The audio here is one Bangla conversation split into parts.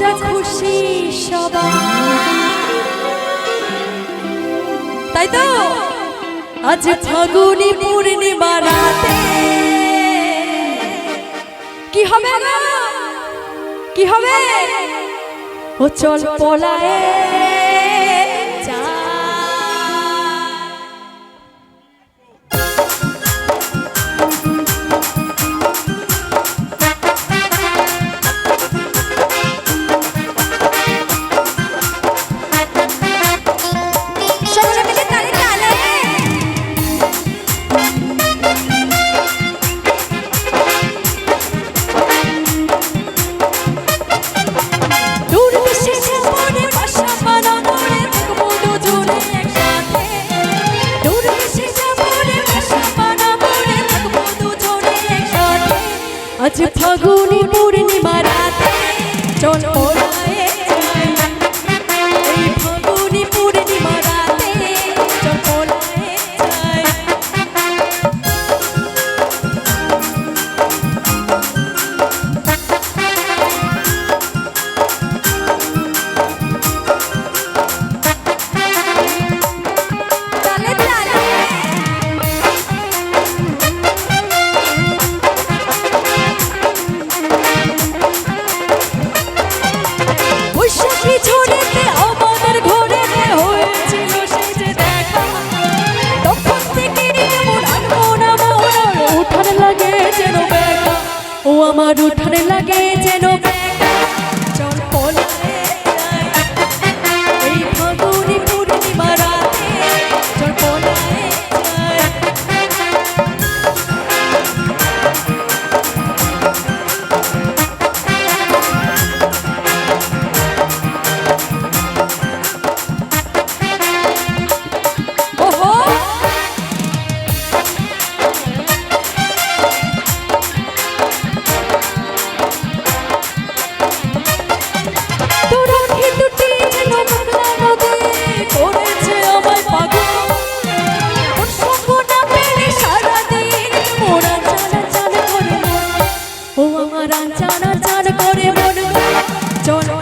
যা খুশি সবাই তাই তো? আজ ফাগুনি পূর্ণিমা রাতে। কি হবে কি হবে? ও চল পলায়ে। chon আমার উঠান লাগে যেন প্রাণ চড় চড় করে মন চড়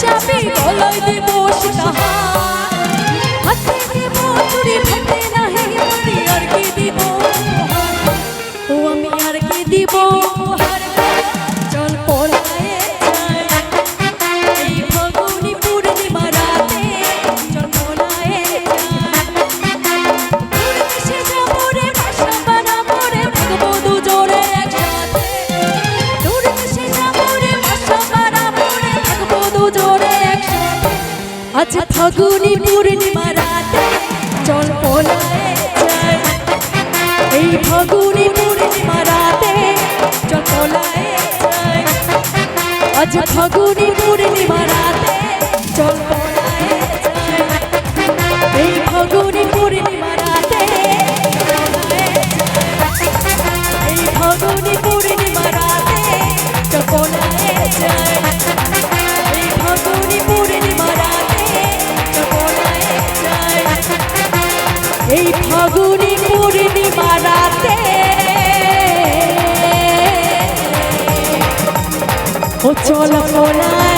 চাবি গলায় দিব সীতাহার হাতে দিব, চুরি ভাতে নাহি আমি আর কি দিব? ও, আমি আর কি দিব? আজ ফাগুনি পূর্ণিমা রাতে। চল পলায় যাই এই ফাগুনি পূর্ণিমা রাতে চল পলায় যাই আজ ফাগুনি পূর্ণিমা রাতে চল এই ফাগুনি পূর্ণিমা রাতে ও চল পোলায়